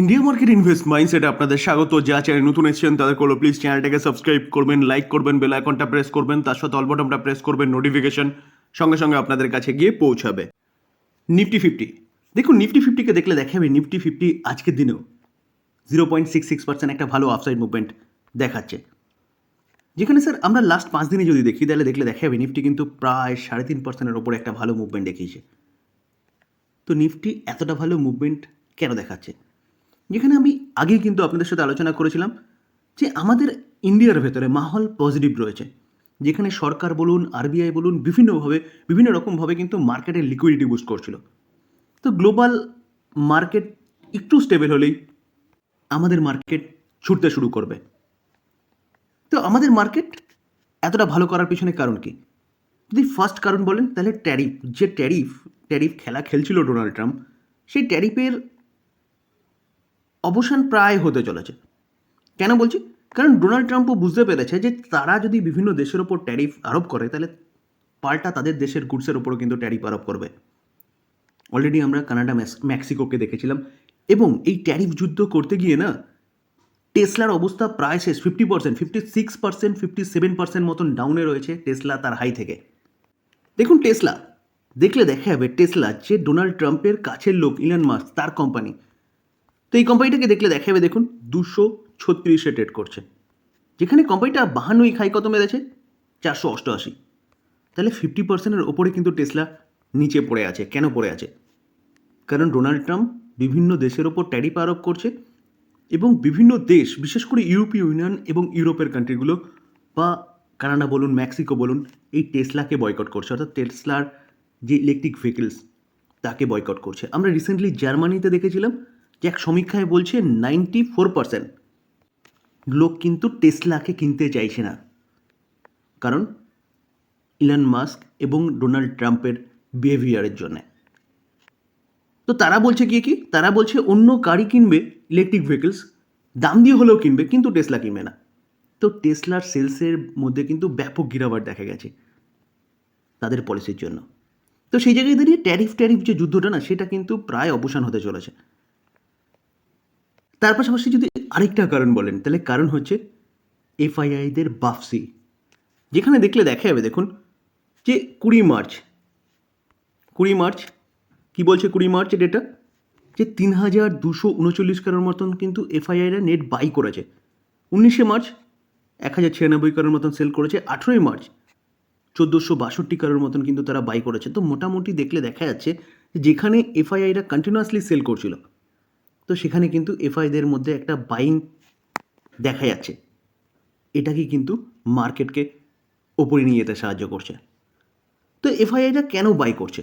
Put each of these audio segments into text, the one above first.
India market invest মাইন্ডসেটে আপনাদের স্বাগত। যা চ্যানেল নতুন এসেছেন, তাদের করল প্লিজ চ্যানেলটাকে সাবস্ক্রাইব করবেন লাইক করবেন বেল আইকনটা প্রেস করবেন, তার সাথে অল বটনটা প্রেস করবেন নোটিফিকেশন সঙ্গে সঙ্গে আপনাদের কাছে গিয়ে পৌঁছাবে। নিফটি ফিফটি দেখুন নিফটি ফিফটিকে দেখলে দেখা যাবে নিফটি ফিফটি আজকের দিনেও। Zero point six six percent একটা ভালো আফসাইড মুভমেন্ট দেখাচ্ছে। যেখানে স্যার আমরা লাস্ট পাঁচ দিনে যদি দেখি, তাহলে দেখলে দেখা যাবে নিফটি কিন্তু প্রায় সাড়ে তিন পার্সেন্টের ওপরে একটা ভালো মুভমেন্ট দেখিয়েছে। তো নিফটি এতটা ভালো মুভমেন্ট কেন দেখাচ্ছে? যেখানে আমি আগেই কিন্তু আপনাদের সাথে আলোচনা করেছিলাম যে আমাদের ইন্ডিয়ার ভেতরে মাহল পজিটিভ রয়েছে। যেখানে সরকার বলুন আরবিআই বলুন, বিভিন্নভাবে, বিভিন্ন রকমভাবে কিন্তু মার্কেটের লিকুইডিটি বুস্ট করছিল। তো গ্লোবাল মার্কেট একটু স্টেবল হলেই আমাদের মার্কেট ছুটতে শুরু করবে। তো আমাদের মার্কেট এতটা ভালো করার পিছনে কারণ কি? যদি ফার্স্ট কারণ বলেন, তাহলে ট্যারিফ যে ট্যারিফ ট্যারিফ খেলা খেলছিল ডোনাল্ড ট্রাম্প সেই ট্যারিফের অবসান প্রায় হতে চলেছে। কেন বলছি? কারণ ডোনাল্ড ট্রাম্পও বুঝতে পেরেছে যে তারা যদি বিভিন্ন দেশের ওপর ট্যারিফ আরোপ করে, তাহলে পাল্টা তাদের দেশের গুডসের ওপরও কিন্তু ট্যারিফ আরোপ করবে। অলরেডি আমরা কানাডা মেক্সিকোকে দেখেছিলাম এবং এই ট্যারিফ যুদ্ধ করতে গিয়ে না, টেসলার অবস্থা প্রায় শেষ fifty percent fifty six percent fifty seven percent মতন ডাউনে রয়েছে টেসলা তার হাই থেকে। দেখুন টেসলা, দেখলে দেখা যাবে টেসলা যে ডোনাল্ড ট্রাম্পের কাছের লোক ইলন মাস্ক তার কোম্পানি তো এই কোম্পানিটাকে দেখলে দেখাবে, দেখুন, দুশো ছত্রিশে ট্রেড করছে। যেখানে কোম্পানিটা বাহান্নই খাই কত মেরেছে, চারশো অষ্টআশি। তাহলে ফিফটি পার্সেন্টের ওপরে কিন্তু টেসলা নিচে পড়ে আছে। কেন পড়ে আছে? কারণ ডোনাল্ড ট্রাম্প বিভিন্ন দেশের ওপর ট্যারিফ আরোপ করছে এবং বিভিন্ন দেশ, বিশেষ করে ইউরোপীয় ইউনিয়ন এবং ইউরোপের কান্ট্রিগুলো বা কানাডা বলুন মেক্সিকো বলুন, এই টেসলাকে বয়কট করছে। অর্থাৎ টেসলার যে ইলেকট্রিক ভেহিকেলস তাকে বয়কট করছে। আমরা রিসেন্টলি জার্মানিতে দেখেছিলাম এক সমীক্ষায় বলছে নাইনটি ফোর পার্সেন্ট। লোক কিন্তু টেসলাকে কিনতে চাইছে না। কারণ ইলন মাস্ক এবং ডোনাল্ড ট্রাম্পের বিহেভিয়ারের জন্যে। তো তারা বলছে কি কি? তারা বলছে অন্য গাড়ি কিনবে ইলেকট্রিক ভেহিকেলস দাম দিয়ে হলেও কিনবে, কিন্তু টেসলা কিনবে না। তো টেসলার সেলসের মধ্যে কিন্তু ব্যাপক গিরাবাট দেখা গেছে তাদের পলিসির জন্য। তো সেই জায়গায় দাঁড়িয়ে ট্যারিফ ট্যারিফ যে যুদ্ধটা না, সেটা কিন্তু প্রায় অবসান হতে চলেছে। তার পাশাপাশি যদি আরেকটা কারণ বলেন, তাহলে কারণ হচ্ছে এফআইআইদের বাফসি যেখানে দেখলে দেখা যাবে, দেখুন, যে কুড়ি মার্চ কুড়ি মার্চ, কি বলছে কুড়ি মার্চ ডেটা? যে তিন হাজার দুশো উনচল্লিশ কারোর মতন কিন্তু এফআইআইরা নেট বাই করেছে। উনিশে মার্চ, এক হাজার ছিয়ানব্বই কারোর মতন সেল করেছে। আঠেরোই মার্চ, চোদ্দোশো বাষট্টি কারোর মতন কিন্তু তারা বাই করেছে। তো মোটামুটি দেখলে দেখা যাচ্ছে, যেখানে এফআইআইরা কন্টিনিউয়াসলি সেল করছিল তো সেখানে কিন্তু এফআইদের মধ্যে একটা বাইং দেখা যাচ্ছে। এটাকে কিন্তু মার্কেটকে ওপরে নিয়ে যেতে সাহায্য করছে। তো এফআইআইরা কেন বাই করছে?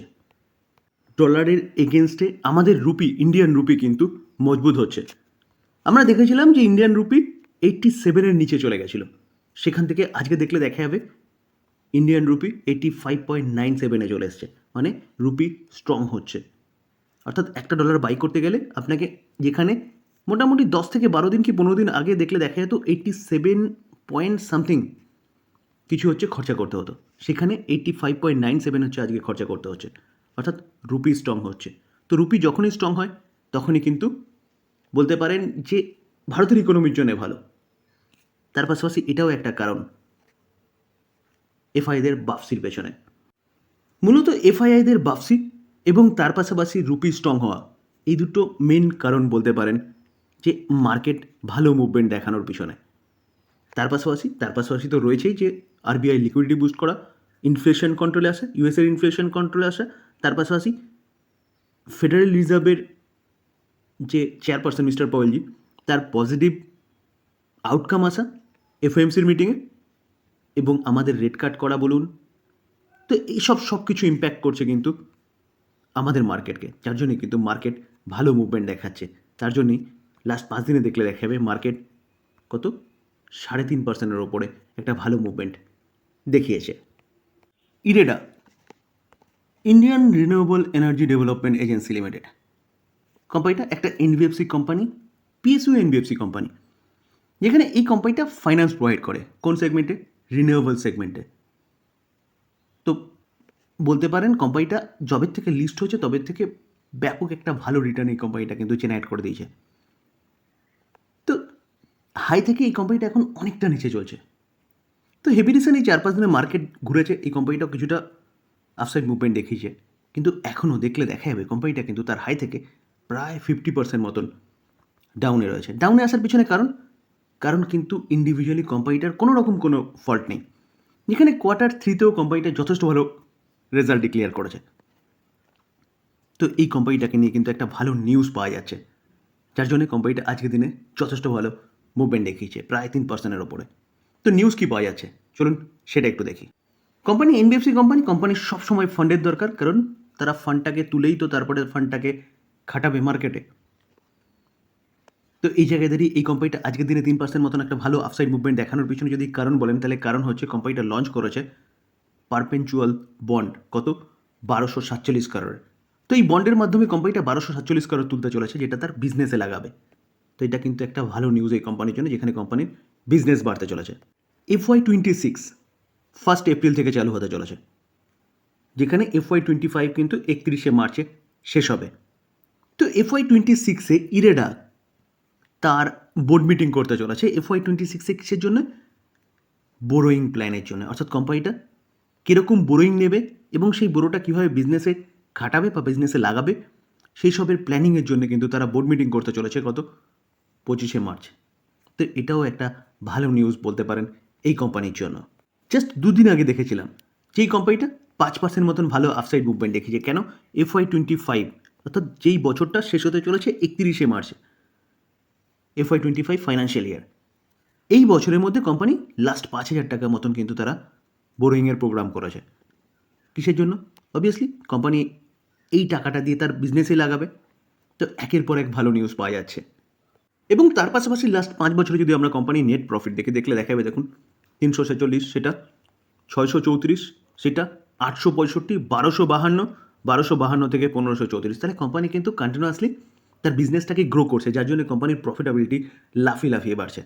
ডলারের এগেনস্টে আমাদের রুপি ইন্ডিয়ান রুপি কিন্তু মজবুত হচ্ছে। আমরা দেখেছিলাম যে ইন্ডিয়ান রুপি এইটটি সেভেনের নিচে চলে গেছিল। সেখান থেকে আজকে দেখলে দেখা যাবে Indian rupee eighty five point nine সেভেনে চলে এসছে। মানে রুপি স্ট্রং হচ্ছে। অর্থাৎ একটা ডলার বাই করতে গেলে আপনাকে যেখানে মোটামুটি দশ থেকে বারো দিন কি পনেরো দিন আগে দেখলে দেখা যেত এইটটি সেভেন পয়েন্ট সামথিং কিছু হচ্ছে খরচা করতে হতো। সেখানে eighty five point nine seven হচ্ছে আজকে খরচা করতে হচ্ছে। অর্থাৎ রুপি স্ট্রং হচ্ছে। তো রুপি যখনই স্ট্রং হয়, তখনই কিন্তু বলতে পারেন যে ভারতের ইকোনমির জন্য ভালো। তার পাশাপাশি এটাও একটা কারণ এফআইদের বাফসির পেছনে। মূলত এফআইআইদের বাফসি এবং তার পাশাপাশি রুপি স্ট্রং হওয়া। এই দুটো মেন কারণ বলতে পারেন যে মার্কেট ভালো মুভমেন্ট দেখানোর পিছনে। তার পাশাপাশি তার পাশাপাশি তো রয়েছেই যে আরবিআই লিকুইডিটি বুস্ট করা ইনফ্লেশন কন্ট্রোলে আসে ইউএসের ইনফ্লেশন কন্ট্রোলে আসে, তার পাশাপাশি ফেডারেল রিজার্ভের যে চেয়ারপারসন মিস্টার পয়েলজি তার পজিটিভ আউটকাম আসা এফএমসির মিটিংয়ে এবং আমাদের রেড কার্ড করা বলুন। তো এইসব সব কিছু ইম্প্যাক্ট করছে কিন্তু আমাদের মার্কেটকে। যার জন্যই কিন্তু মার্কেট ভালো মুভমেন্ট দেখাচ্ছে। তার জন্যই লাস্ট পাঁচ দিনে দেখলে দেখা মার্কেট কত? সাড়ে তিন পার্সেন্টের ওপরে একটা ভালো মুভমেন্ট দেখিয়েছে। IREDA Indian Renewable Energy Development Agency Limited কোম্পানিটা একটা NBFC company PSU NBFC company যেখানে এই কোম্পানিটা ফাইন্যান্স প্রোভাইড করে। কোন সেগমেন্টে রিনিউয়েবল সেগমেন্টে তো বলতে পারেন কোম্পানিটা জবের থেকে লিস্ট হয়েছে, তবে থেকে ব্যাপক একটা ভালো রিটার্ন এই কোম্পানিটা কিন্তু জেনারেট করে দিয়েছে। তো হাই থেকে এই কোম্পানিটা এখন অনেকটা নিচে চলছে। তো হেভি রিসেন্ট এই চার পাঁচ দিনে মার্কেট ঘুরেছে, এই কোম্পানিটাও কিছুটা আপসাইড মুভমেন্ট দেখিয়েছে। কিন্তু এখনও দেখলে দেখা যাবে কোম্পানিটা কিন্তু তার হাই থেকে প্রায় ফিফটি পার্সেন্ট মতন ডাউনে রয়েছে। ডাউনে আসার পিছনে কারণ কারণ কিন্তু ইন্ডিভিজুয়ালি কোম্পানিটার কোনো রকম কোনো ফল্ট নেই। যেখানে কোয়ার্টার থ্রিতেও কোম্পানিটা যথেষ্ট ভালো রেজাল্ট ডিক্লেয়ার করেছে। তো এই কোম্পানিটাকে নিয়ে কিন্তু একটা ভালো নিউজ পাওয়া যাচ্ছে। যার জন্য কোম্পানিটা আজকের দিনে যথেষ্ট ভালো মুভমেন্ট দেখিয়েছে, প্রায় তিন পার্সেন্টের ওপরে। তো নিউজ কী পাওয়া যাচ্ছে? চলুন সেটা একটু দেখি। কোম্পানি এনবিএফসি কোম্পানি কোম্পানির সবসময় ফান্ডের দরকার, কারণ তারা ফান্ডটাকে তুলেই তো তারপরে ফান্ডটাকে খাটাবে মার্কেটে তো এই জায়গায় দাঁড়িয়ে এই কোম্পানিটা আজকের দিনে তিন পার্সেন্ট মতন একটা ভালো আপসাইড মুভমেন্ট দেখানোর পিছনে যদি কারণ বলেন, তাহলে কারণ হচ্ছে কোম্পানিটা লঞ্চ করেছে পারপেনচুয়াল বন্ড কত? বারোশো সাতচল্লিশ কারোর তো এই বন্ডের মাধ্যমে কোম্পানিটা বারোশো সাতচল্লিশ কারোর তুলতে চলেছে, যেটা তার বিজনেসে লাগাবে। তো এটা কিন্তু একটা ভালো নিউজ এই কোম্পানির জন্য, যেখানে কোম্পানির বিজনেস বাড়তে চলেছে। F Y twenty six first April থেকে চালু হতে চলেছে। যেখানে এফ ওয়াই টোয়েন্টি ফাইভ কিন্তু একত্রিশে মার্চে শেষ হবে। তো এফ ওয়াই টোয়েন্টি সিক্সে ইরেডা তার বোর্ড মিটিং করতে চলেছে। এফ ওয়াই টোয়েন্টি সিক্সে কিসের জন্য বোরোয়িং প্ল্যানের জন্য। অর্থাৎ কোম্পানিটা কীরকম বোরোয়িং নেবে এবং সেই বোরোটা কীভাবে বিজনেসে খাটাবে বা বিজনেসে লাগাবে, সেই সবের প্ল্যানিংয়ের জন্য কিন্তু তারা বোর্ড মিটিং করতে চলেছে গত পঁচিশে মার্চ। তো এটাও একটা ভালো নিউজ বলতে পারেন এই কোম্পানির জন্য। জাস্ট দুদিন আগে দেখেছিলাম যেই কোম্পানিটা পাঁচ পার্সেন্ট মতন ভালো আফসাইড মুভমেন্ট দেখেছে কেন? এফ ওয়াই টোয়েন্টি ফাইভ অর্থাৎ যেই বছরটা শেষ হতে চলেছে একত্রিশে মার্চে। F Y twenty five financial year এই বছরের মধ্যে কোম্পানি লাস্ট পাঁচ হাজার টাকা মতন কিন্তু তারা বোরোয়িংয়ের প্রোগ্রাম করেছে। কিসের জন্য? অবভিয়াসলি কোম্পানি এই টাকাটা দিয়ে তার বিজনেসে লাগাবে। তো একের পর এক ভালো নিউজ পাওয়া যাচ্ছে। এবং তার পাশাপাশি লাস্ট পাঁচ বছরে যদি আমরা কোম্পানির নেট প্রফিট দেখে দেখলে দেখা যাবে দেখুন, তিনশো ছেচল্লিশ সেটা, ছয়শো চৌত্রিশ সেটা, আটশো পঁয়ষট্টি, বারোশো বাহান্ন বারোশো বাহান্ন থেকে পনেরোশো চৌত্রিশ। তাহলে কোম্পানি কিন্তু কন্টিনিউয়াসলি তার বিজনেসটাকে গ্রো করছে, যার জন্য কোম্পানির প্রফিটেবিলিটি লাফিয়ে লাফিয়ে বাড়ছে।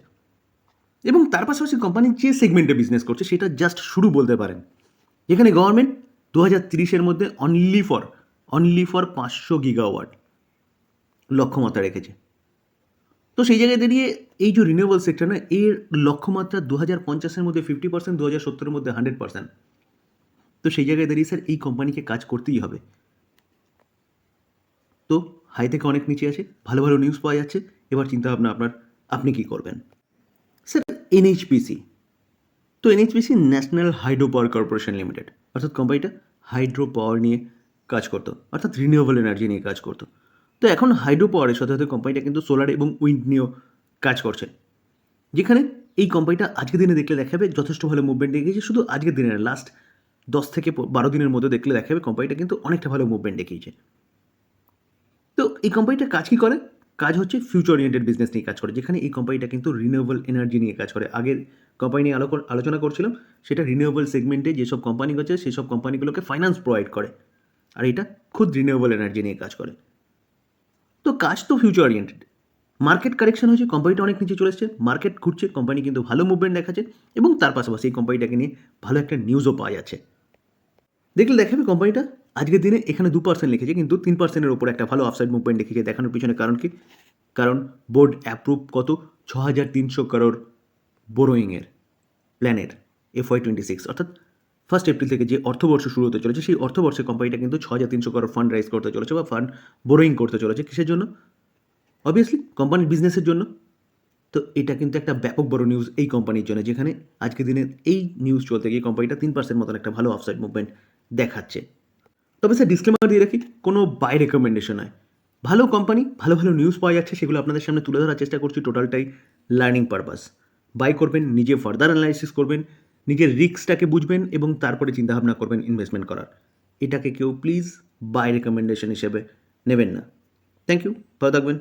এবং তার পাশাপাশি কোম্পানি যে সেগমেন্টে বিজনেস করছে, সেটা জাস্ট শুরু বলতে পারেন। এখানে গভর্নমেন্ট দু হাজার তিরিশের মধ্যে অনলি ফর অনলি ফর পাঁচশো গিগাওয়াট লক্ষ্যমাত্রা রেখেছে। তো সেই জায়গায় দাঁড়িয়ে এই যে রিনিউয়েবল সেক্টর না, এর লক্ষ্যমাত্রা দু হাজার পঞ্চাশের মধ্যে ফিফটি পার্সেন্ট দু হাজার সত্তরের মধ্যে হান্ড্রেড পার্সেন্ট তো সেই জায়গায় দাঁড়িয়ে স্যার এই কোম্পানিকে কাজ করতেই হবে। তো হাই থেকে অনেক নিচে আছে, ভালো ভালো নিউজ পাওয়া যাচ্ছে। এবার চিন্তা ভাবনা আপনার, আপনি কি করবেন? এনএইচপিসি তো NHPC National Hydro Power Corporation Limited অর্থাৎ কোম্পানিটা হাইড্রো পাওয়ার নিয়ে কাজ করতো, অর্থাৎ রিনিউয়েবল এনার্জি নিয়ে কাজ করতো। তো এখন হাইড্রো পাওয়ারের সাথে সাথে কোম্পানিটা কিন্তু সোলার এবং উইন্ড নিয়েও কাজ করছে। যেখানে এই কোম্পানিটা আজকের দিনে দেখলে দেখাবে যথেষ্ট ভালো মুভমেন্ট দেখিয়েছে, শুধু আজকের দিনের লাস্ট দশ থেকে বারো দিনের মধ্যে দেখলে দেখাবে কোম্পানিটা কিন্তু অনেকটা ভালো মুভমেন্ট দেখিয়েছে। তো এই কোম্পানিটা কাজ কী করে? কাজ হচ্ছে ফিউচার ওরিয়েন্টেড বিজনেস নিয়ে কাজ করে, যেখানে এই কোম্পানিটা কিন্তু রিনিউয়েবল এনার্জি নিয়ে কাজ করে। আগের কোম্পানি নিয়ে আলো আলোচনা করছিলাম, সেটা রিনিউয়েবল সেগমেন্টে যেসব কোম্পানি আছে সেসব কোম্পানিগুলোকে ফাইন্যান্স প্রোভাইড করে। আর এটা খুদ রিনিউয়েবল এনার্জি নিয়ে কাজ করে। তো কাজ তো ফিউচার ওরিয়েন্টেড মার্কেট কারেকশন হয়েছে কোম্পানিটা অনেক নিচে চলে এসছে মার্কেট ঘুরছে কোম্পানি কিন্তু ভালো মুভমেন্ট দেখাচ্ছে এবং তার পাশাপাশি এই কোম্পানিটাকে নিয়ে ভালো একটা নিউজও পাওয়া যাচ্ছে। দেখলে দেখাবে কোম্পানিটা আজকের দিনে এখানে দু পার্সেন্ট লিখেছে, কিন্তু তিন পার্সেন্টের ওপর একটা ভালো আপসাইড মুভমেন্ট দেখিয়েছে দেখানোর পিছনে কারণ কি? কারণ বোর্ড অ্যাপ্রুভ কত? ছ হাজার তিনশো করোর বোরোয়িংয়ের প্ল্যানের এফ ওয়াই টোয়েন্টি সিক্স অর্থাৎ ফার্স্ট এপ্রিল থেকে যে অর্থবর্ষ শুরু হতে চলেছে, সেই অর্থবর্ষে কোম্পানিটা কিন্তু ছ হাজার তিনশো করোর ফান্ড রাইজ করতে চলেছে বা ফান্ড বোরোয়িং করতে চলেছে। কিসের জন্য? অবভিয়াসলি কোম্পানির বিজনেসের জন্য। তো এটা কিন্তু একটা ব্যাপক বড় নিউজ এই কোম্পানির জন্য, যেখানে আজকের দিনে এই নিউজ চলতে গিয়ে কোম্পানিটা তিন পার্সেন্ট মতন একটা ভালো অফসাইড মুভমেন্ট দেখাচ্ছে। তবে স্যার ডিসক্লেমার দিয়ে রাখি, কোনো বাই রেকমেন্ডেশন নয় ভালো কোম্পানি ভালো ভালো নিউজ পাওয়া যাচ্ছে, সেগুলো আপনাদের সামনে তুলে ধরার চেষ্টা করছি টোটালটাই লার্নিং পারপাস বাই করবেন, নিজে ফার্দার অ্যানালাইসিস করবেন, নিজের রিস্কটাকে বুঝবেন এবং তারপরে চিন্তাভাবনা করবেন ইনভেস্টমেন্ট করার। এটাকে কেউ প্লিজ বাই রেকমেন্ডেশন হিসেবে নেবেন না। থ্যাংক ইউ ভালো থাকবেন।